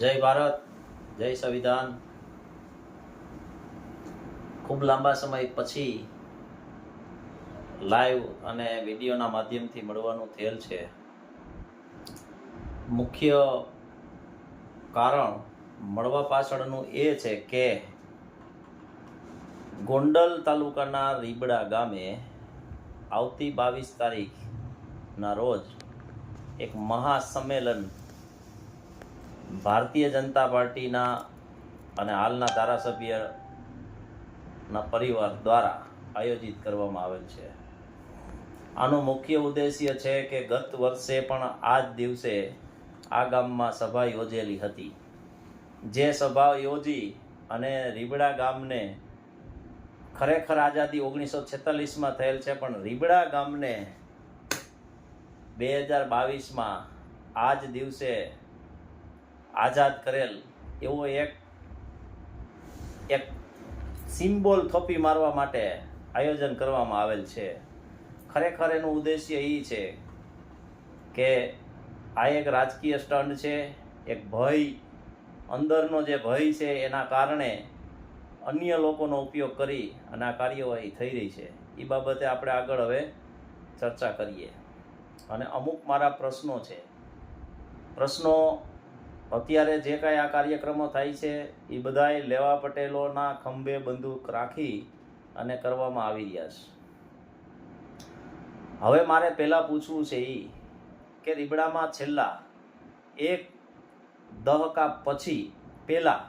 જય ભારત, જય સંવિધાન. ખૂબ લાંબા સમય પછી લાઈવ અને વિડીયોના માધ્યમથી મળવાનું થયેલ છે. મુખ્ય કારણ મળવા પાછળનું એ છે કે ગોંડલ તાલુકાના રીબડા ગામે આવતી બાવીસ તારીખના રોજ એક મહાસંમેલન ભારતીય જનતા પાર્ટીના અને હાલના ધારાસભ્યના પરિવાર દ્વારા આયોજિત કરવામાં આવેલ છે. આનો મુખ્ય ઉદ્દેશ્ય છે કે ગત વર્ષે પણ આ જ દિવસે આ ગામમાં સભા યોજેલી હતી. જે સભા યોજી અને રીબડા ગામને ખરેખર આઝાદી ઓગણીસો છેતાલીસમાં થયેલ છે, પણ રીબડા ગામને બે હજાર બાવીસમાં આ જ દિવસે આઝાદ કરેલ એવો એક એક સિમ્બોલ થોપી મારવા માટે આયોજન કરવામાં આવેલ છે. ખરેખર એનું ઉદ્દેશ્ય એ છે કે આ એક રાજકીય સ્ટંટ છે, એક ભય, અંદરનો જે ભય છે એના કારણે અન્ય લોકોનો ઉપયોગ કરી અને આ કાર્યવાહી થઈ રહી છે. એ બાબતે આપણે આગળ હવે ચર્ચા કરીએ. અને અમુક મારા પ્રશ્નો છે. પ્રશ્નો અત્યારે જે કાંઈ આ કાર્યક્રમો થાય છે, એ બધાય લેવા પટેલોના ખંભે બંદૂક રાખી અને કરવામાં આવી રહ્યા છે. હવે મારે પહેલાં પૂછવું છે એ કે રીબડામાં છેલ્લા એક દહકા પછી પહેલાં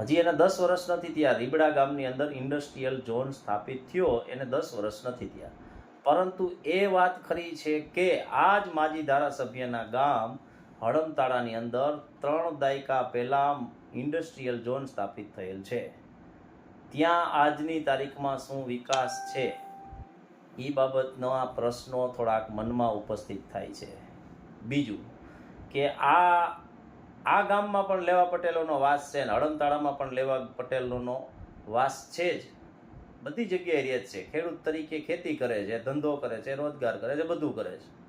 હજી એને દસ વર્ષ નથી થયા, રીબડા ગામની અંદર ઇન્ડસ્ટ્રીયલ ઝોન સ્થાપિત થયો, એને દસ વર્ષ નથી થયા. પરંતુ એ વાત ખરી છે કે આ જ માજી ધારાસભ્યના ગામ હડમતાળાની અંદર ત્રણ દાયકા પહેલાં ઇન્ડસ્ટ્રીયલ ઝોન સ્થાપિત થયેલ છે. ત્યાં આજની તારીખમાં શું વિકાસ છે? એ બાબતના પ્રશ્નો થોડાક મનમાં ઉપસ્થિત થાય છે. બીજું કે આ આ ગામમાં પણ લેવા પટેલોનો વાસ છે ને હળમતાળામાં પણ લેવા પટેલોનો વાસ છે જ. બધી જગ્યાએ રહે છે. ખેડૂત તરીકે ખેતી કરે છે, ધંધો કરે છે, રોજગાર કરે છે, બધું કરે છે.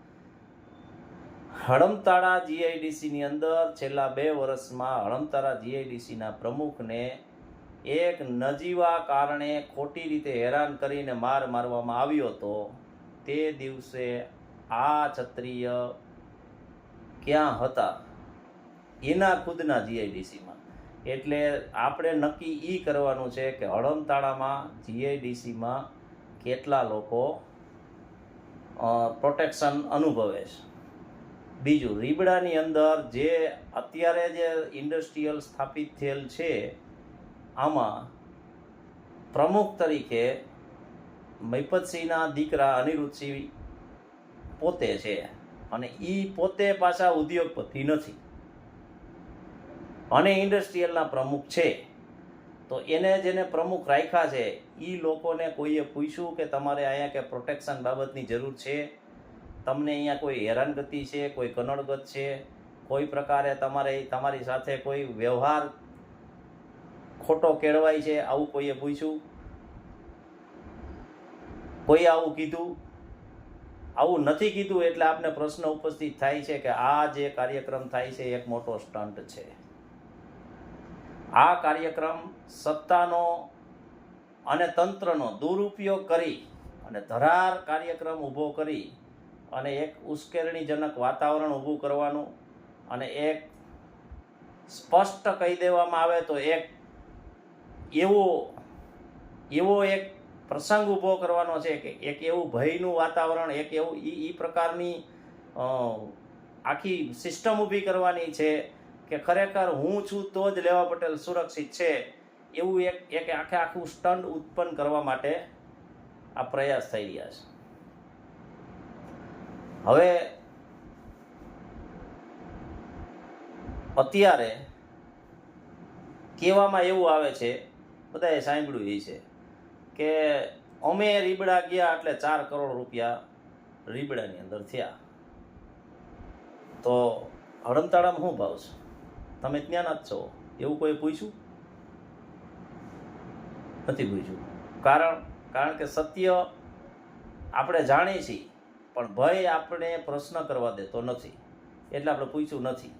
હડમતાળા જીઆઈડીસીની અંદર છેલ્લા બે વર્ષમાં હળમતાળા જીઆઈડીસીના પ્રમુખને એક નજીવા કારણે ખોટી રીતે હેરાન કરીને માર મારવામાં આવ્યો હતો. તે દિવસે આ ક્ષત્રિય ક્યાં હતા? એના ખુદના જીઆઈડીસીમાં. એટલે આપણે નક્કી એ કરવાનું છે કે હળમતાળામાં જીઆઈડીસીમાં કેટલા લોકો પ્રોટેક્શન અનુભવે છે. બીજું, રીબડાની અંદર જે અત્યારે જે ઇન્ડસ્ટ્રીયલ સ્થાપિત થયેલ છે, આમાં પ્રમુખ તરીકે મૈપતસિંહના દીકરા અનિરુદ્ધસિંહ પોતે છે અને એ પોતે પાછા ઉદ્યોગપતિ નથી. અને ઇન્ડસ્ટ્રીયલના પ્રમુખ છે. તો એને જેને પ્રમુખ રાખ્યા છે એ લોકોને કોઈએ પૂછ્યું કે તમારે અહીંયા કે પ્રોટેક્શન બાબતની જરૂર છે? તમને અહીંયા કોઈ હેરાનગતિ છે, કોઈ કનડગત છે, કોઈ પ્રકારે તમારે, તમારી સાથે કોઈ વ્યવહાર ખોટો કેળવાય છે, આવું કોઈએ પૂછ્યું? કોઈ આવું કીધું? આવું નથી કીધું એટલે આપને પ્રશ્ન ઉપસ્થિત થાય છે કે આ જે કાર્યક્રમ થાય છે એક મોટો સ્ટન્ટ છે. આ કાર્યક્રમ સત્તાનો અને તંત્રનો દુરુપયોગ કરી અને ધરાર કાર્યક્રમ ઊભો કરી અને એક ઉશ્કેરણીજનક વાતાવરણ ઊભું કરવાનું અને એક સ્પષ્ટ કહી દેવામાં આવે તો એક એવો એવો એક પ્રસંગ ઊભો કરવાનો છે કે એક એવું ભયનું વાતાવરણ, એક એવું એ એ પ્રકારની આખી સિસ્ટમ ઊભી કરવાની છે કે ખરેખર હું છું તો જ લેવા પટેલ સુરક્ષિત છે, એવું એક એક આખે આખું સ્ટન્ડ ઉત્પન્ન કરવા માટે આ પ્રયાસ થઈ રહ્યા છે. હવે અત્યારે કહેવામાં એવું આવે છે, બધાએ સાંભળ્યું એ છે કે અમે રીબડા ગયા એટલે ચાર કરોડ રૂપિયા રીબડાની અંદર થયા. તો હડમતાળામાં શું ભાવ છે? તમે ત્યાં જ છો, એવું કોઈ પૂછ્યું? નથી પૂછ્યું. કારણ કારણ કે સત્ય આપણે જાણીએ છીએ પણ ભય આપણે પ્રશ્ન કરવા દેતો નથી. એટલે આપણે પૂછ્યું નથી.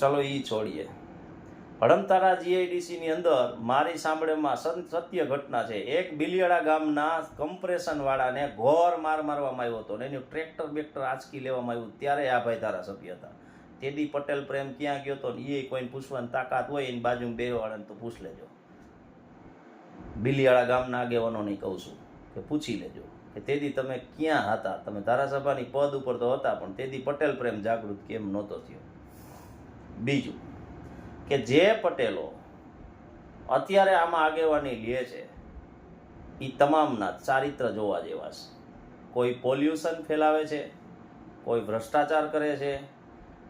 ચલો એ છોડીએ. હડમતારા જીઆઈડીસીની અંદર મારી સાંભળેમાં સત્ય ઘટના છે. એક બિલિયાળા ગામના કમ્પ્રેશનવાળાને ઘોર માર મારવામાં આવ્યો હતો ને એનું ટ્રેક્ટર બેક્ટર આંચકી લેવામાં આવ્યું. ત્યારે આ ભાઈ ધારાસભ્ય હતા. તેદી પટેલ પ્રેમ ક્યાં ગયો હતો ને એ કોઈને પૂછવાની તાકાત હોય એની બાજુ બેવાળાને તો પૂછ લેજો. બિલિયાળા ગામના આગેવાનોની કહું છું કે પૂછી લેજો. કે તેદી તમે ક્યાં હતા? તમે ધારાસભાની પદ ઉપર તો હતા, પણ તેદી પટેલ પ્રેમ જાગૃત કેમ નહોતો થયો? બીજું કે જે પટેલો અત્યારે આમાં આગેવાની લે છે એ તમામના ચારિત્ર જોવા જેવા છે. કોઈ પોલ્યુશન ફેલાવે છે, કોઈ ભ્રષ્ટાચાર કરે છે,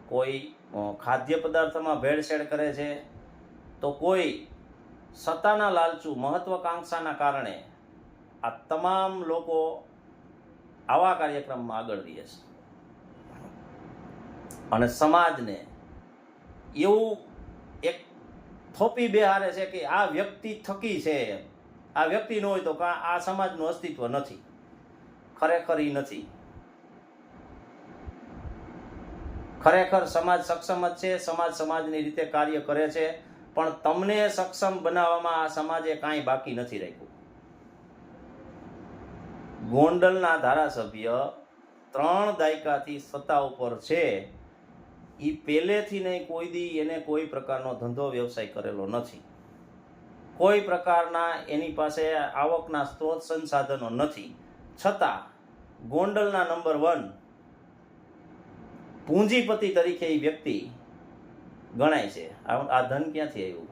કોઈ ખાદ્ય પદાર્થમાં ભેળસેળ કરે છે, તો કોઈ સત્તાના લાલચુ મહત્વાકાંક્ષાના કારણે આ તમામ લોકો આવા કાર્યક્રમમાં આગળ રહે છે. અને સમાજને એવું એક થોપી બેહારે છે કે આ વ્યક્તિ થકી છે. આ વ્યક્તિ ન હોય તો કાં આ સમાજનું અસ્તિત્વ નથી. ખરેખર ઈ નથી. ખરેખર સમાજ સક્ષમ જ છે, સમાજ સમાજની રીતે કાર્ય કરે છે, પણ તમને સક્ષમ બનાવવામાં આ સમાજે કાંઈ બાકી નથી રાખ્યું. ગોંડલના ધારાસભ્ય ત્રણ દાયકાથી સત્તા ઉપર છે. એ પહેલેથી નહીં, કોઈ દી એને કોઈ પ્રકારનો ધંધો વ્યવસાય કરેલો નથી. કોઈ પ્રકારના એની પાસે આવકના સ્ત્રોત સંસાધનો નથી. છતાં ગોંડલના નંબર વન પૂંજીપતિ તરીકે એ વ્યક્તિ ગણાય છે. આ ધન ક્યાંથી આવ્યું?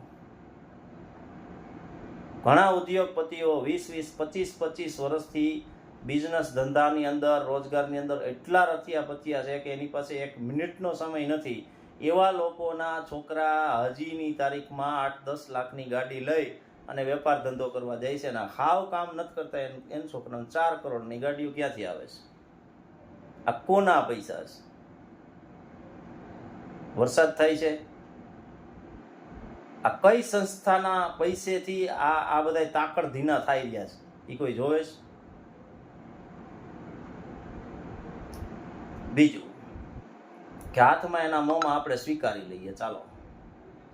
ઘણા ઉદ્યોગપતિઓ વીસ વીસ, પચીસ પચીસ વર્ષથી બિઝનેસ ધંધાની અંદર, રોજગારની અંદર એટલા રથિયા પથિયા છે કે એની પાસે એક મિનિટનો સમય નથી. એવા લોકોના છોકરા હજીની તારીખમાં આઠ, દસ લાખની ગાડી લઈ અને વેપાર ધંધો કરવા જાય છે ને હાવ કામ નથી કરતા. એમ છોકરાને ચાર કરોડની ગાડીઓ ક્યાંથી આવે છે? આ કોના પૈસા છે? વરસાદ થાય છે? આ કઈ સંસ્થાના પૈસેથી આ આ બધા તાકડ ધીના થાય રહ્યા છે? એ કોઈ જોવે છે? બીજું કે હાથમાં એના મોંમાં આપણે સ્વીકારી લઈએ, ચાલો.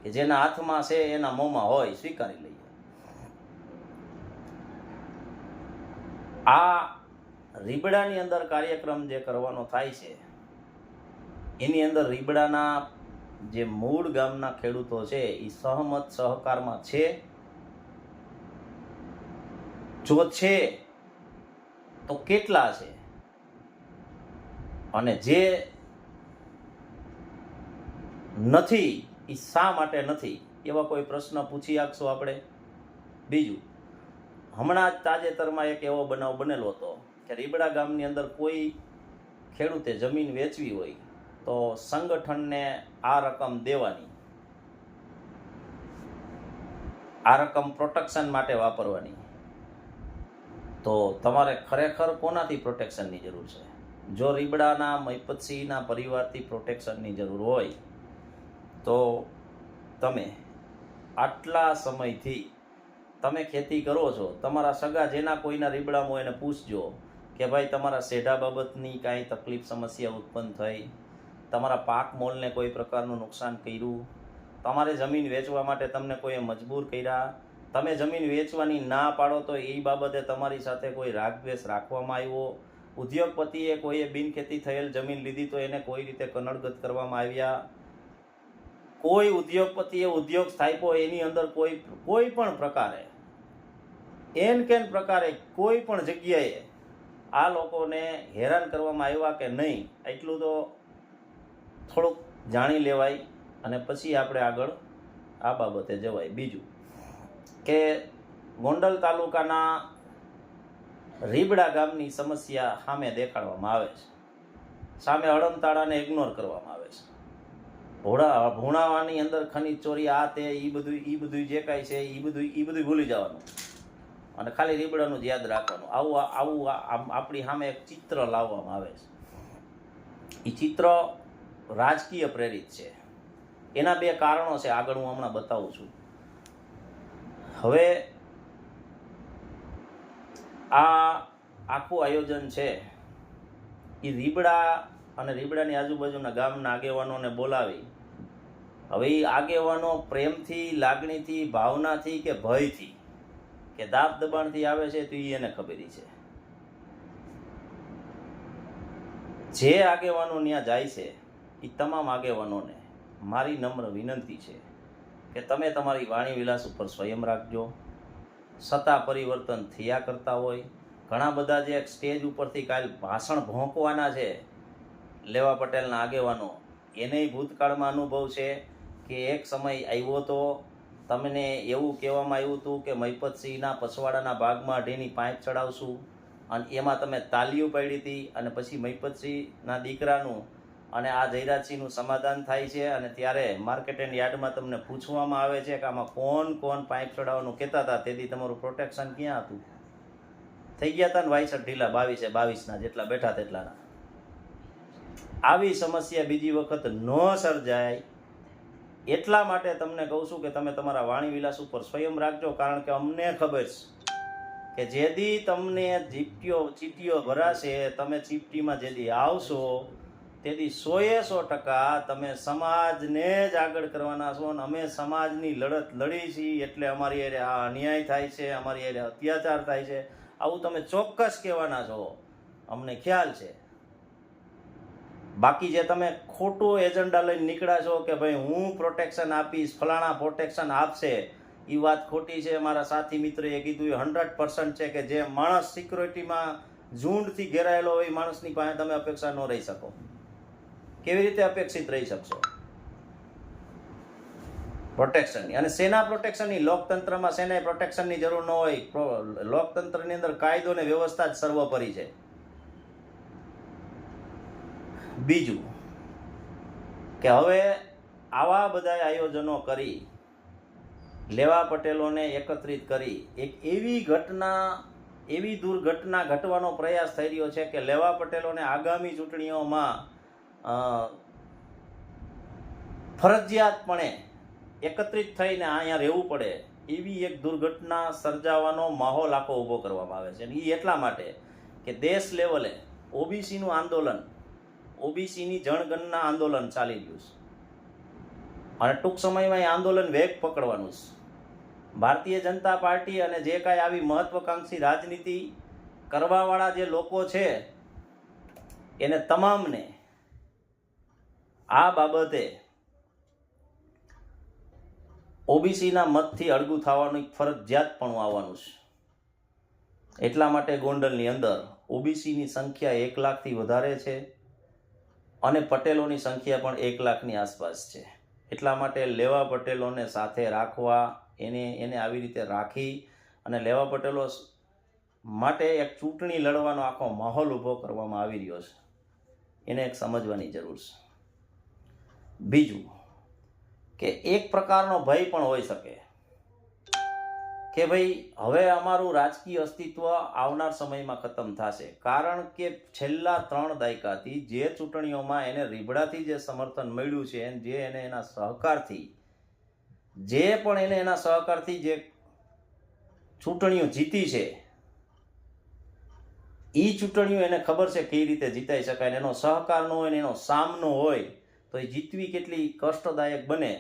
કે જેના હાથમાં છે એના મોંમાં હોય, સ્વીકારી લઈએ. આ રીબડાની અંદર કાર્યક્રમ જે કરવાનો થાય છે, એની અંદર રીબડાના જે મૂળ ગામના ખેડૂતો છે એ સહમત સહકારમાં છે. જો છે, તો કેટલા છે? અને જે નથી એ શા માટે નથી? એવા કોઈ પ્રશ્ન પૂછી આપશો આપણે? બીજું, હમણાં જ તાજેતરમાં એક એવો બનાવ બનેલો હતો કે રીબડા ગામની અંદર કોઈ ખેડૂતે જમીન વેચવી હોય, તો સંગઠનને આ રકમ દેવાની. આ રકમ પ્રોટેક્શન માટે વાપરવાની. તો તમારે ખરેખર કોનાથી પ્રોટેક્શનની જરૂર છે? જો રીબડાના મૈપતસિંહના પરિવારથી પ્રોટેક્શનની જરૂર હોય, તો તમે આટલા સમયથી તમે ખેતી કરો છો, તમારા સગા જેના કોઈના રીબડામાં એને પૂછજો કે ભાઈ તમારા સેઢા બાબતની કાંઈ તકલીફ, સમસ્યા ઉત્પન્ન થઈ, તમારા પાક મોલને કોઈ પ્રકારનું નુકસાન કર્યું, તમારે જમીન વેચવા માટે તમને કોઈએ મજબૂર કર્યા, તમે જમીન વેચવાની ના પાડો તો એ બાબતે તમારી સાથે કોઈ રાગદ્વેષ રાખવામાં આવ્યો ઉદ્યોગપતિએ કોઈએ બિનખેતી થયેલ જમીન લીધી તો એને કોઈ રીતે કનડગત કરવામાં આવ્યા? કોઈ ઉદ્યોગપતિએ ઉદ્યોગ સ્થાપ્યો એની અંદર કોઈ કોઈ પણ પ્રકારે, એન કેન પ્રકારે કોઈ પણ જગ્યાએ આ લોકોને હેરાન કરવામાં આવ્યા કે નહીં, એટલું તો થોડુંક જાણી લેવાય. અને પછી આપણે આગળ આ બાબતે જવાય. બીજું કે ગોંડલ તાલુકાના રીબડા ગામની સમસ્યા સામે દેખાડવામાં આવે છે. સામે અડમતાળાને ઇગ્નોર કરવામાં આવે છે. ભોળા ભૂણાવાની અંદર ખનીજ ચોરી, આ તે એ બધું એ બધું જે કાંઈ છે એ બધું એ બધું ભૂલી જવાનું. અને ખાલી રીબડાનું જ યાદ રાખવાનું. આવું આવું આમ, આપણી સામે એક ચિત્ર લાવવામાં આવે છે. એ ચિત્ર રાજકીય પ્રેરિત છે. એના બે કારણો છે આગળ હું હમણાં બતાવું છું. હવે આ આખું આયોજન છે. એ રીબડા અને રીબડાની આજુબાજુના ગામના આગેવાનોને બોલાવી. હવે એ આગેવાનો પ્રેમથી, લાગણીથી, ભાવનાથી કે ભયથી કે દાબ દબાણથી આવે છે તો એ એને ખબરી છે. જે આગેવાનો ત્યાં જાય છે એ તમામ આગેવાનોને મારી નમ્ર વિનંતી છે કે તમે તમારી વાણી વિલાસ ઉપર સ્વયં રાખજો. સત્તા પરિવર્તન થયા કરતા હોય. ઘણા બધા જે સ્ટેજ ઉપરથી કાલ ભાષણ ભોંકવાના છે લેવા પટેલના આગેવાનો, એને ભૂતકાળમાં અનુભવ છે કે એક સમય આવ્યો તો તમને એવું કહેવામાં આવ્યું હતું કે મહિપતસિંહના પછવાડાના ભાગમાં અઢીની પાંચ ચડાવશું. અને એમાં તમે તાલીઓ પાડી હતી અને પછી મહિપતસિંહના દીકરાનું અને આ જયરાજસિંહનું સમાધાન થાય છે અને ત્યારે માર્કેટ એન્ડ યાર્ડમાં તમને પૂછવામાં આવે છે કે આમાં કોણ કોણ પાઇપ ચડાવવાનું કહેતા હતા તેથી તમારું પ્રોટેક્શન ક્યાં હતું? થઈ ગયા હતા ને વાયસઠ ઢીલા બાવીસે, બાવીસના જેટલા બેઠા તેટલાના. આવી સમસ્યા બીજી વખત ન સર્જાય. એટલા માટે તમને કહું છું કે તમે તમારા વાણી વિલાસ ઉપર સ્વયં રાખજો, કારણ કે અમને ખબર છે કે જેદી તમને ચીપટીઓ ચીટીઓ ભરાશે, તમે ચીપટીમાં જેદી આવશો તેથી સોએ સો ટકા તમે સમાજને જ આગળ કરવાના છો અને અમે સમાજની લડત લડી છીએ એટલે અમારી હારે આ અન્યાય થાય છે, અમારી હારે અત્યાચાર થાય છે. આવું તમે ચોક્કસ કહેવાના છો. અમને ખ્યાલ છે. બાકી જે તમે ખોટો એજન્ડા લઈને નીકળ્યા છો કે ભાઈ હું પ્રોટેક્શન આપીશ, ફલાણા પ્રોટેક્શન આપશે એ વાત ખોટી છે. મારા સાથી મિત્રએ કીધું એ હંડ્રેડ પર્સન્ટ છે કે જે માણસ સિક્યોરિટીમાં ઝુંડથી ઘેરાયેલો હોય માણસની પાસે તમે અપેક્ષા ન રહી શકો. કેવી રીતે અપેક્ષિત રહી શકશો? પ્રોટેક્શનની અને સેના પ્રોટેક્શનની લોકતંત્રમાં સેના પ્રોટેક્શનની જરૂર ન હોય લોકતંત્રની અંદર કાયદો અને વ્યવસ્થા જ સર્વોપરી છે. બીજું કે હવે આવા બધા આયોજનો કરી, લેવા પટેલોને એકત્રિત કરી, એક એવી ઘટના, એવી દુર્ઘટના ઘટવાનો પ્રયાસ થઈ રહ્યો છે કે લેવા પટેલોને આગામી ચૂંટણીઓમાં ફરજિયાતપણે એકત્રિત થઈને અહીંયા રહેવું પડે, એવી એક દુર્ઘટના સર્જાવાનો માહોલ આખો ઊભો કરવામાં આવે છે. અને એ એટલા માટે કે દેશ લેવલે ઓબીસીનું આંદોલન, ઓબીસીની જણગણના આંદોલન ચાલી રહ્યું છે. અને ટૂંક સમયમાં એ આંદોલન વેગ પકડવાનું છે. ભારતીય જનતા પાર્ટી અને જે કાંઈ આવી મહત્વકાંક્ષી રાજનીતિ કરવાવાળા જે લોકો છે, એને તમામને આ બાબતે ઓબીસીના મતથી અળગું થવાનું એક પણ આવવાનું છે. એટલા માટે ગોંડલની અંદર ઓબીસીની સંખ્યા એક લાખથી વધારે છે અને પટેલોની સંખ્યા પણ એક લાખની આસપાસ છે. એટલા માટે લેવા પટેલોને સાથે રાખવા, એને એને આવી રીતે રાખી અને લેવા પટેલો માટે એક ચૂંટણી લડવાનો આખો માહોલ ઊભો કરવામાં આવી રહ્યો છે. એને એક સમજવાની જરૂર છે. બીજું કે એક પ્રકારનો ભય પણ હોઈ શકે. કે ભાઈ હવે અમારું રાજકીય અસ્તિત્વ આવનાર સમયમાં ખતમ થશે. કારણ કે છેલ્લા ત્રણ દાયકાથી જે ચૂંટણીઓમાં એને રીબડાથી જે સમર્થન મળ્યું છે જે એને એના સહકારથી, જે પણ એને એના સહકારથી જે ચૂંટણીઓ જીતી છે એ ચૂંટણીઓ એને ખબર છે કઈ રીતે જીતાઈ શકાય એનો સહકાર ન હોય એનો સામનો હોય તો એ જીતવી કેટલી કષ્ટદાયક બને,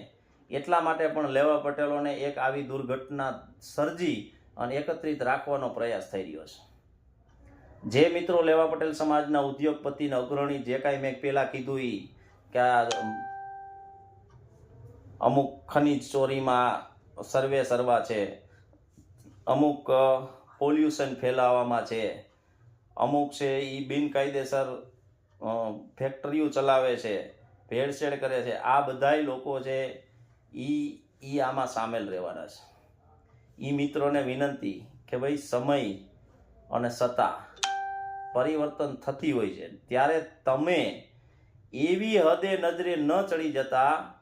એટલા માટે પણ લેવા પટેલોને એક આવી દુર્ઘટના સર્જી અને એકત્રિત રાખવાનો પ્રયાસ થઈ રહ્યો છે. જે મિત્રો લેવા પટેલ સમાજના ઉદ્યોગપતિને અગ્રણી, જે કાંઈ મેં પહેલાં કીધું એ કે આ અમુક ખનિજ ચોરીમાં સર્વે સર્વા છે, અમુક પોલ્યુશન ફેલાવવામાં છે, અમુક છે એ બિનકાયદેસર ફેક્ટરીઓ ચલાવે છે ભેળસેળ કરે છે. આ બધાય લોકો છે એ ઈ આમાં સામેલ રહેવાના છે. એ મિત્રોને વિનંતી કે ભાઈ સમય અને સત્તા પરિવર્તન થતી હોય છે. ત્યારે તમે એવી હદે નજરે ન ચડી જતા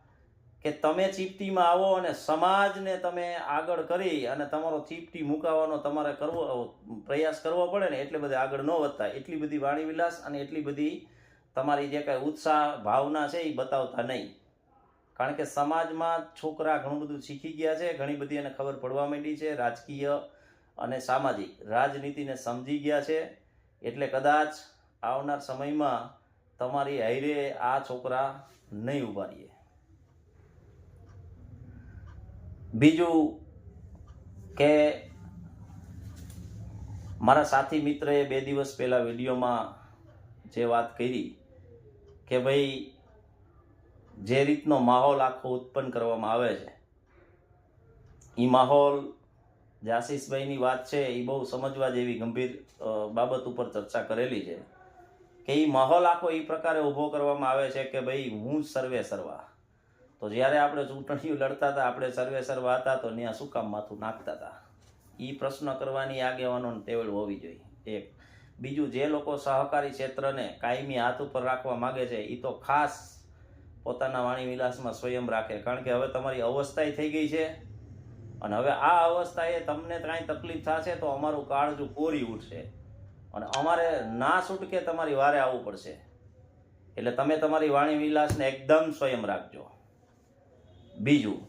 કે તમે ચીપટીમાં આવો અને સમાજને તમે આગળ કરી અને તમારો ચીપટી મુકાવાનો તમારે કરવો, પ્રયાસ કરવો પડે ને એટલે બધે આગળ ન વધતા. એટલી બધી વાણી વિલાસ અને એટલી બધી તમારી જે કાંઈ ઉત્સાહ, ભાવના છે એ બતાવતા નહીં. કારણ કે સમાજમાં છોકરા ઘણું બધું શીખી ગયા છે, ઘણી બધી એને ખબર પડવા માંડી છે, રાજકીય અને સામાજિક રાજનીતિને સમજી ગયા છે. એટલે કદાચ આવનાર સમયમાં તમારી હાઈરે આ છોકરા નહીં ઊભા રહીએ બીજું કે મારા સાથી મિત્રએ બે દિવસ પહેલાં વિડીયોમાં જે વાત કરી કે ભાઈ, જે રીતનો માહોલ આખો ઉત્પન્ન કરવામાં આવે છે એ માહોલ જે આશીષભાઈની વાત છે એ બહુ સમજવા જેવી ગંભીર બાબત ઉપર ચર્ચા કરેલી છે. કે એ માહોલ આખો એ પ્રકારે ઊભો કરવામાં આવે છે કે ભાઈ, હું સર્વે સર્વા. તો જ્યારે આપણે ચૂંટણીઓ લડતા હતા, આપણે સર્વે સર્વા હતા, તો ત્યાં શું કામ માથું નાખતા હતા? એ પ્રશ્ન કરવાની આગેવાનોને ટેવડ હોવી જોઈએ. એક. બીજું જે લોકો સહકારી ક્ષેત્રને કાયમી હાથ ઉપર રાખવા માગે છે એ તો ખાસ પોતાના વાણી વિલાસમાં સ્વયં રાખે. કારણ કે હવે તમારી અવસ્થા થઈ ગઈ છે અને હવે આ અવસ્થાએ તમને કાંઈ તકલીફ થશે તો અમારું કાળજું કોરી ઉઠશે. અને અમારે ના છૂટકે તમારી વારે આવવું પડશે. એટલે તમે તમારી વાણી વિલાસને એકદમ સ્વયં રાખજો. બીજું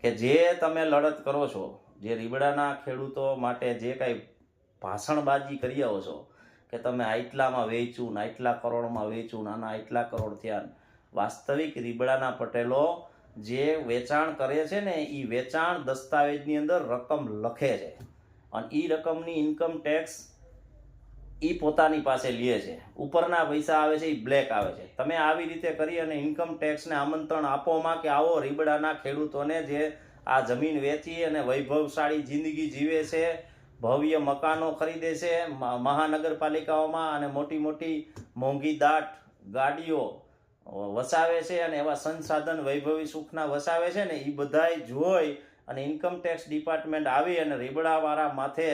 કે જે તમે લડત કરો છો, જે રીબડાના ખેડૂતો માટે જે કાંઈ ભાષણબાજી કરી આવો છો કે તમે આટલામાં વેચું ને આટલા કરોડમાં વેચું નાના આટલા કરોડ થયા વાસ્તવિક રીબડાના પટેલો જે વેચાણ કરે છે ને એ વેચાણ દસ્તાવેજની અંદર રકમ લખે છે. અને એ રકમની ઇન્કમ ટેક્સ એ પોતાની પાસે લે છે. ઉપરના પૈસા આવે છે એ બ્લેક આવે છે. તમે આવી રીતે કરી અને ઇન્કમ ટેક્સને આમંત્રણ આપોમાં કે આવો રીબડાના ખેડૂતોને જે આ જમીન વેચી અને વૈભવશાળી જિંદગી જીવે છે ભવ્ય મકાનો ખરીદે છે મહાનગરપાલિકાઓમાં અને મોટી મોટી મોંઘી દાટ ગાડીઓ વસાવે છે અને એવા સંસાધન વૈભવી સુખના વસાવે છે ને એ બધાય જોઈ અને ઇન્કમ ટેક્સ ડિપાર્ટમેન્ટ આવી અને રીબડાવાળા માથે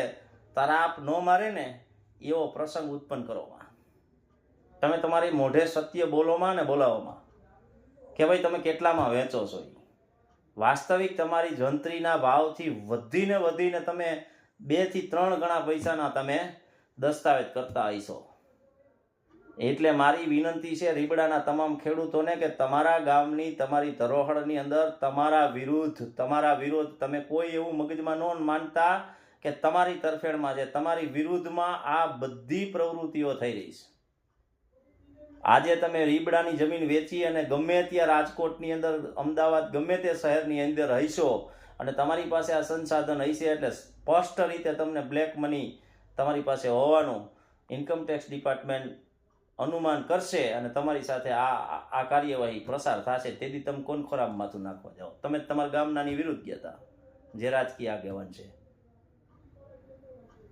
તરાપ ન મારે ને, એવો પ્રસંગ ઉત્પન્ન કરવામાં તમે તમારી મોઢે સત્ય બોલોમાં ને બોલાવોમાં કે ભાઈ તમે કેટલામાં વેચો છો. વાસ્તવિક તમારી જંત્રીના ભાવથી વધીને વધીને તમે બેથી ત્રણ ગણા પૈસાના તમે દસ્તાવેજ કરતા હશો એટલે મારી વિનંતી છે રીબડાના તમામ ખેડૂતોને કે તમારા ગામની, તમારી ધરોહરની અંદર તમારા વિરુદ્ધ, તમારા વિરોધ તમે કોઈ એવું મગજમાં ન માનતા કે તમારી તરફેણમાં છે. તમારી વિરુદ્ધમાં આ બધી પ્રવૃત્તિઓ થઈ રહી છે. આજે તમે રીબડાની જમીન વેચી અને ગમે ત્યાં રાજકોટની અંદર, અમદાવાદ ગમે તે શહેરની અંદર હશો અને તમારી પાસે આ સંસાધન હશે એટલે સ્પષ્ટ રીતે તમને બ્લેક મની તમારી પાસે હોવાનું ઇન્કમટેક્સ ડિપાર્ટમેન્ટ અનુમાન કરશે અને તમારી સાથે આ, આ- કાર્યવાહી પ્રસાર થશે. તેથી તમે કોણ ખોરાબ માથું નાખવા જાઓ? તમે તમારા ગામનાની વિરુદ્ધ ગયા હતા જે રાજકીય આગેવાન છે.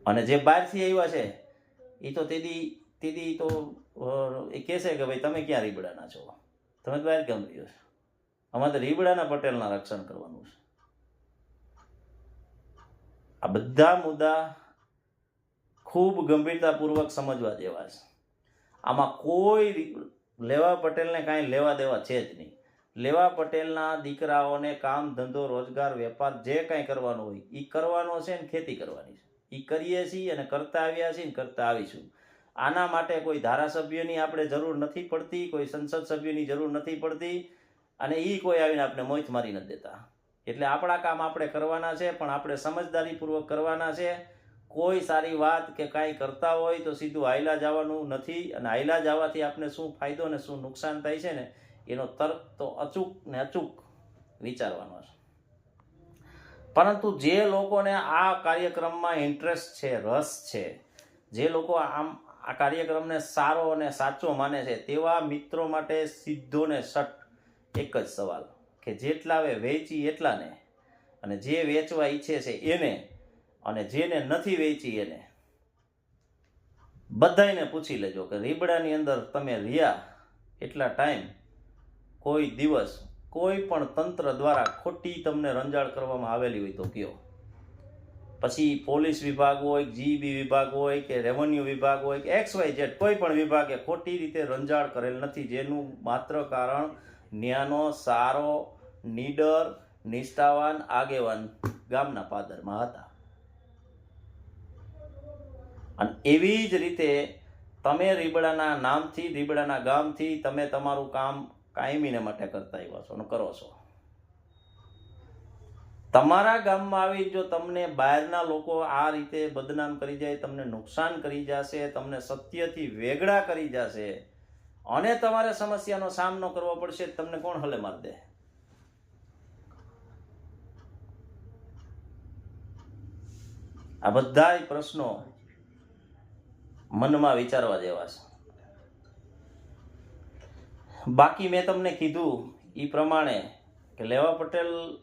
અને જે બહારથી આવ્યા છે એ તો તેદી તેદી તો એ કહેશે કે ભાઈ તમે ક્યાં રીબડાના છો? તમે બહાર કેમ રહ્યો છો. અમારે તો રીબડાના પટેલના રક્ષણ કરવાનું છે. આ બધા મુદ્દા ખૂબ ગંભીરતાપૂર્વક સમજવા જેવા છે. આમાં કોઈ લેવા પટેલને કાંઈ લેવા દેવા છે જ નહીં. લેવા પટેલના દીકરાઓને કામ, ધંધો, રોજગાર, વેપાર જે કાંઈ કરવાનો હોય એ કરવાનો છે ને ખેતી કરવાની છે. એ કરીએ છીએ અને કરતા આવ્યા છીએ ને કરતા આવીશું. આના માટે કોઈ ધારાસભ્યની આપણે જરૂર નથી પડતી, કોઈ સંસદ સભ્યની જરૂર નથી પડતી અને એ કોઈ આવીને આપણે મોજ મારી નથી દેતા. એટલે આપણા કામ આપણે કરવાના છે, પણ આપણે સમજદારીપૂર્વક કરવાના છે. કોઈ સારી વાત કે કાંઈ કરતા હોય તો સીધું હાયલા જવાનું નથી અને હાયલા જવાથી આપણે શું ફાયદો ને શું નુકસાન થાય છે ને, એનો તર્ક તો અચૂક ને અચૂક વિચારવાનો છે. પરંતુ જે લોકોને આ કાર્યક્રમમાં ઇન્ટરેસ્ટ છે, રસ છે, જે લોકો આમ આ કાર્યક્રમને સારો અને સાચો માને છે, તેવા મિત્રો માટે સીધો ને સટ એક જ સવાલ. કે જેટલા આવે વેચી એટલાને, અને જે વેચવા ઈચ્છે છે એને, અને જેને નથી વેચી એને. બધાને પૂછી લેજો કે રીબડાની અંદર તમે રહ્યા એટલા ટાઈમ, કોઈ દિવસ, કોઈ પણ તંત્ર દ્વારા ખોટી તમને રંજાડ કરવામાં આવેલી હોય તો કયો. પછી પોલીસ વિભાગ હોય, જીબી વિભાગ હોય, કે રેવન્યુ વિભાગ હોય, કે એક્સ વાય ઝેડ, કોઈ પણ વિભાગે ખોટી રીતે રંજાડ કરેલ નથી, જેનું માત્ર કારણ ન્યાનો, સારો નીડર, નિષ્ઠાવાન, આગેવાન ગામના પાદરમાં હતા. અને એવી જ રીતે તમે રીબડાના નામથી, રીબડાના ગામથી તમે તમારું કામ કાયમીને માટે કરતા આવ્યા છો અને કરો છો. તમારા ગામમાં આવી જો તમને બહારના લોકો આ રીતે બદનામ કરી જાય, તમને નુકસાન કરી જશે, તમને સત્યથી વેગળા કરી જશે, અને તમારે સમસ્યાનો સામનો કરવો પડશે, તમને કોણ હલે માર દે? આ બધાય પ્રશ્નો મનમાં વિચારવા જેવા છે. બાકી મેં તમને કીધું એ પ્રમાણે કે લેવા પટેલ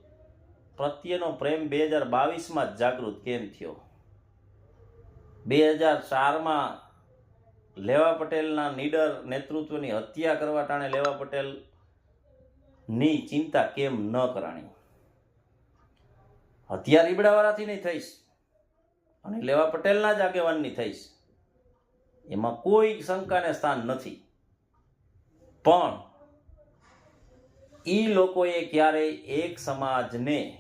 પ્રત્યેનો પ્રેમ બે હજાર બાવીસમાં જ જાગૃત કેમ થયો? બે હજાર ચારમાં લેવા પટેલના નીડર નેતૃત્વની હત્યા કરવા ટાણે લેવા પટેલની ચિંતા કેમ ન કરાણી? હત્યા રીબડાવાળાથી નહીં થઈશ. અને લેવા પટેલના જ આગેવાનની થઈશ. એમાં કોઈ શંકાને સ્થાન નથી. પણ એ લોકોએ ક્યારેય એક સમાજને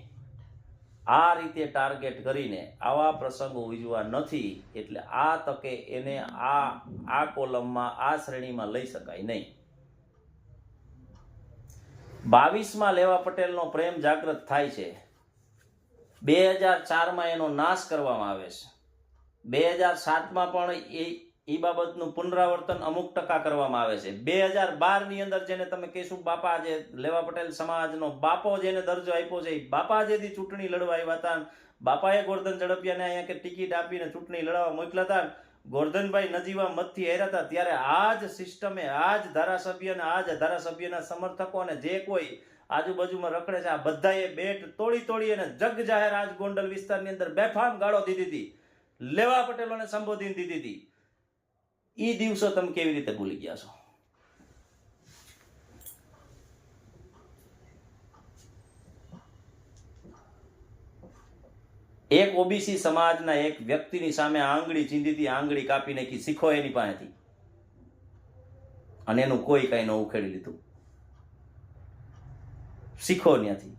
આ રીતે ટાર્ગેટ કરીને આવા પ્રસંગો ઉજવા નથી, એટલે આ તકે એને આ આ કોલમમાં, આ શ્રેણીમાં લઈ શકાય નહીં. બાવીસમાં લેવા પટેલનો પ્રેમ જાગૃત થાય છે. બે હજાર ચારમાં એનો નાશ કરવામાં આવે છે. બે હજાર સાતમાં પણ એ એ બાબતનું પુનરાવર્તન અમુક ટકા કરવામાં આવે છે. બે હજાર બારની અંદર જેને તમે કહેશું, બાપા જે લેવા પટેલ સમાજનો બાપો જેને દરજ્જો આપ્યો છે બાપા જેથી ચૂંટણી લડવા આવ્યા હતા. બાપાએ ગોરધન ઝડપિયાને અહીંયા કે ટિકિટ આપીને ચૂંટણી લડવા મોકલ્યા હતા. ગોરધનભાઈ નજીવા મતથી હેરા હતા. ત્યારે આ જ સિસ્ટમે, આ જ ધારાસભ્ય અને આ જ ધારાસભ્યના સમર્થકો અને જે કોઈ આજુબાજુમાં રખડે છે. આ બધાએ બેટ તોડી તોડી અને જગ જાહેર આજ ગોંડલ વિસ્તારની અંદર બેફામ ગાળો દીધી. હતી લેવા પટેલોને સંબોધીને દીધી. હતી એ દિવસો તમે કેવી રીતે ભૂલી ગયા છો? એક ઓબીસી સમાજના એક વ્યક્તિની સામે આંગળી ચીંધીથી આંગળી કાપી નાખી, શીખો એની પાસેથી. અને એનું કોઈ કઈ ન ઉખેડી લીધું. શીખો ત્યાંથી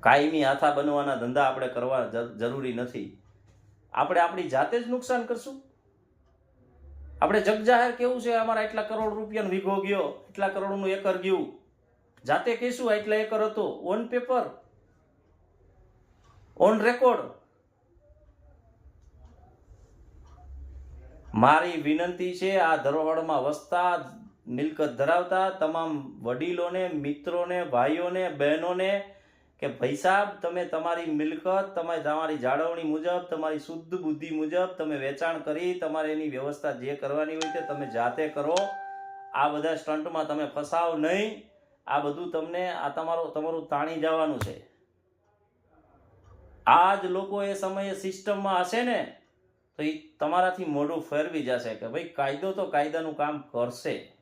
કાયમી હાથા બનવાના ધંધા આપણે કરવા જરૂરી નથી. આપણે આપણી જાતે જ નુકસાન કરશું. આપણે જગજાહેર કેવું છે? અમારા એટલા કરોડ રૂપિયાનો વીઘો ગયો, એટલા કરોડનું એકર ગયું. જાતે કહીશું એટલા એકર હતો. ઓન પેપર ઓન રેકોર્ડ મારી વિનંતી છે, આ ધરોહરમાં વસતા મિલકત ધરાવતા તમામ વડીલોને, મિત્રોને, ભાઈઓને, બહેનોને કે ભાઈ સાહેબ, તમે તમારી મિલકત, તમે તમારી જાળવણી મુજબ, તમારી શુદ્ધ બુદ્ધિ મુજબ તમે વેચાણ કરી, તમારે એની વ્યવસ્થા જે કરવાની હોય તે તમે જાતે કરો. આ બધા સ્ટન્ટમાં તમે ફસાવ નહીં. આ બધું તમને, આ તમારો, તમારું તાણી જવાનું છે. આ જ લોકો એ સમયે સિસ્ટમમાં હશે ને, તો એ તમારાથી મોઢું ફેરવી જશે કે ભાઈ કાયદો તો કાયદાનું કામ કરશે.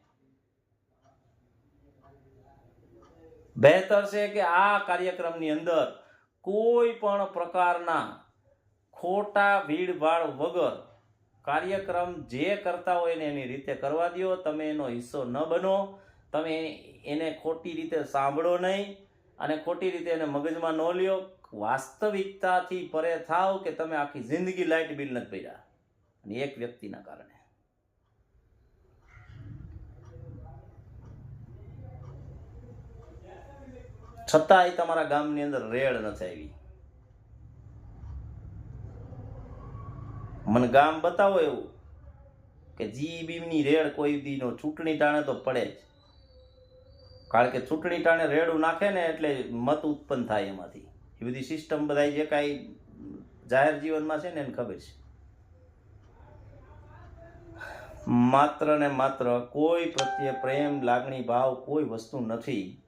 બહેતર છે કે આ કાર્યક્રમની અંદર કોઈ પણ પ્રકારના ખોટા ભીડભાડ વગર કાર્યક્રમ જે કરતા હોય ને એની રીતે કરવા દો, તમે એનો હિસ્સો ન બનો, તમે એને ખોટી રીતે સાંભળો નહીં અને ખોટી રીતે એને મગજમાં ન લ્યો. વાસ્તવિકતાથી પરે થાવ કે તમે આખી જિંદગી લાઇટ બિલ નથી ભર્યા. અને એક વ્યક્તિના કારણે. છતાંય તમારા ગામની અંદર રેડ નથી આવી. મને ગામ બતાવો એવું કે જીબીની રેડ કોઈ દીનો ચૂંટણી ટાણે તો પડે જ. કારણ કે ચૂંટણી ટાણે રેડું નાખે ને એટલે મત ઉત્પન્ન થાય એમાંથી. એ બધી સિસ્ટમ બધા જે કાંઈ જાહેર જીવનમાં છે ને એને ખબર છે. માત્ર ને માત્ર કોઈ પ્રત્યે પ્રેમ, લાગણી, ભાવ કોઈ વસ્તુ નથી.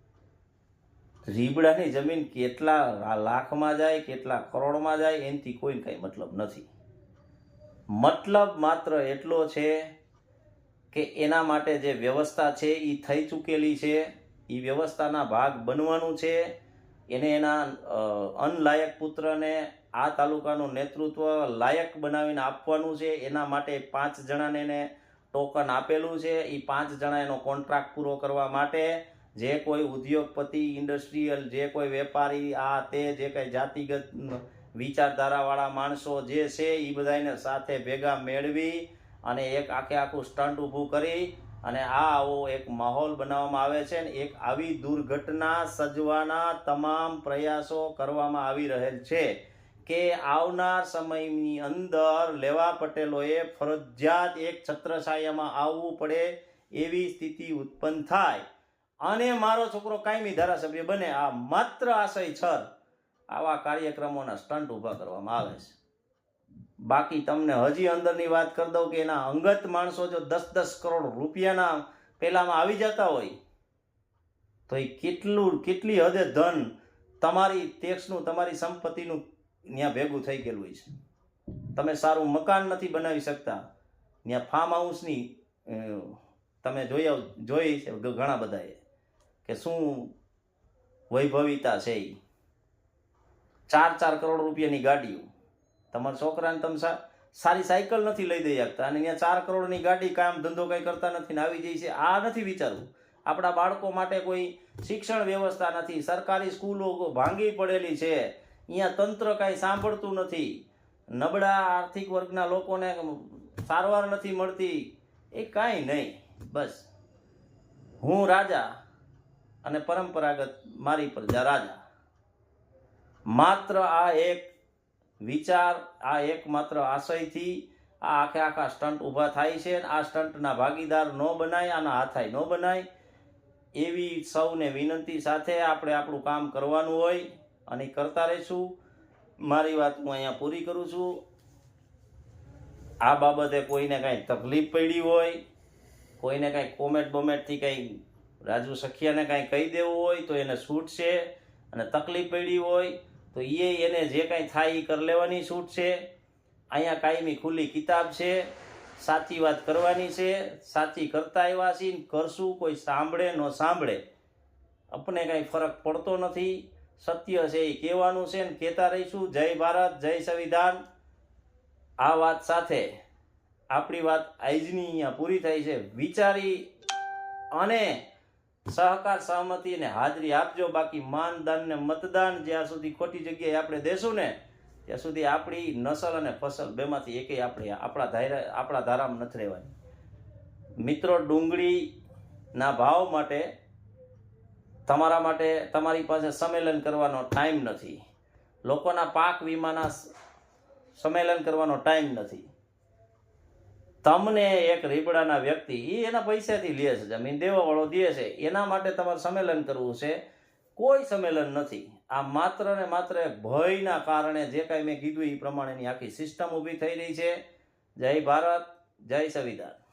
રીબડાની જમીન કેટલા લાખમાં જાય, કેટલા કરોડમાં જાય, એનાથી કોઈ કાંઈ મતલબ નથી. મતલબ માત્ર એટલો છે કે એના માટે જે વ્યવસ્થા છે એ થઈ ચૂકેલી છે, એ વ્યવસ્થાના ભાગ બનવાનું છે. એને એના અનલાયક પુત્રને આ તાલુકાનું નેતૃત્વ લાયક બનાવીને આપવાનું છે. એના માટે પાંચ જણાને એને ટોકન આપેલું છે. એ પાંચ જણા એનો કોન્ટ્રાક્ટ પૂરો કરવા માટે જે કોઈ ઉદ્યોગપતિ, ઇન્ડસ્ટ્રીયલ, જે કોઈ વેપારી, આ તે, જે કંઈ જાતિગત વિચારધારાવાળા માણસો જે છે એ બધાને સાથે ભેગા મેળવી અને એક આખે આખું સ્ટન્ટ ઊભું કરી અને આ આવો એક માહોલ બનાવવામાં આવે છે ને, એક આવી દુર્ઘટના સજવાના તમામ પ્રયાસો કરવામાં આવી રહેલ છે કે આવનાર સમયની અંદર લેવા પટેલોએ ફરજિયાત એક છત્રછાયામાં આવવું પડે એવી સ્થિતિ ઉત્પન્ન થાય. અને મારો છોકરો કાયમી ધારાસભ્ય બને, આ માત્ર આશય છર આવા કાર્યક્રમોના સ્ટન્ટ ઊભા કરવામાં આવે છે. બાકી તમને હજી અંદરની વાત કરી દઉં કે એના અંગત માણસો જો દસ દસ કરોડ રૂપિયાના પેલામાં આવી જતા હોય, તો એ કેટલું, કેટલી હદે ધન તમારી ટેક્સનું, તમારી સંપત્તિનું ત્યાં ભેગું થઈ ગયેલું હોય છે. તમે સારું મકાન નથી બનાવી શકતા. ત્યાં ફાર્મ હાઉસની તમે જોઈ જોઈ છે ઘણા બધાએ. કે શું વૈભવિતા છે એ ચાર ચાર કરોડ રૂપિયાની ગાડીઓ. તમારા છોકરાને તમે સારી સાયકલ નથી લઈ દઈ શકતા અને અહીંયા ચાર કરોડની ગાડી કામ ધંધો કંઈ કરતા નથી ને આવી જાય છે. આ નથી વિચારવું. આપણા બાળકો માટે કોઈ શિક્ષણ વ્યવસ્થા નથી. સરકારી સ્કૂલો ભાંગી પડેલી છે. અહીંયા તંત્ર કાંઈ સાંભળતું નથી. નબળા આર્થિક વર્ગના લોકોને સારવાર નથી મળતી. એ કાંઈ નહીં. બસ. હું રાજા. અને પરંપરાગત મારી પ્રજા રાજા. માત્ર આ એક વિચાર, આ એક માત્ર આશયથી આ આખે આખા સ્ટન્ટ ઊભા થાય છે અને આ સ્ટન્ટના ભાગીદાર ન બનાય, આના હાથાય ન બનાય, એવી સૌને વિનંતી સાથે આપણે આપણું કામ કરવાનું હોય અને કરતા રહીશું. મારી વાત હું અહીંયા પૂરી કરું છું. આ બાબતે કોઈને કાંઈ તકલીફ પડી હોય, કોઈને કાંઈ કોમેન્ટ બોમેન્ટથી કંઈ રાજુ સખિયાને કાંઈ કહી દેવું હોય તો એને છૂટ છે અને તકલીફ પડી હોય તો એ એને જે કાંઈ થાય એ કરી લેવાની છૂટ છે. અહીંયા કાયમી ખુલ્લી કિતાબ છે. સાચી વાત કરવાની છે. સાચી કરતા આવ્યા છીએ કરશું, કોઈ સાંભળે ન સાંભળે. આપણને કાંઈ ફરક પડતો નથી. સત્ય છે એ કહેવાનું છે ને કહેતા રહીશું. જય ભારત, જય સંવિધાન. આ વાત સાથે આપણી વાત આજની અહીંયા પૂરી થાય છે. વિચારી અને સહકાર, સહમતિ અને હાજરી આપજો. બાકી માનદાન ને મતદાન જ્યાં સુધી ખોટી જગ્યાએ આપણે દેશું ને, ત્યાં સુધી આપણી નસલ અને ફસલ બેમાંથી એકેય આપણે આપણા ધારા આપણા ધારામાં નથી રહેવાની. મિત્રો, ડુંગળીના ભાવ માટે તમારા માટે તમારી પાસે સંમેલન કરવાનો ટાઈમ નથી. લોકોના પાક વીમાના સંમેલન કરવાનો ટાઈમ નથી. તમને એક રીબડાના વ્યક્તિ એ એના પૈસાથી લે છે, જમીન દેવાવાળો દે છે. એના માટે તમારે સંમેલન કરવું છે. કોઈ સંમેલન નથી. આ માત્ર ને માત્ર ભયના કારણે જે કાંઈ મેં કીધું એ પ્રમાણેની આખી સિસ્ટમ ઊભી થઈ રહી છે. જય ભારત, જય સંવિધાન.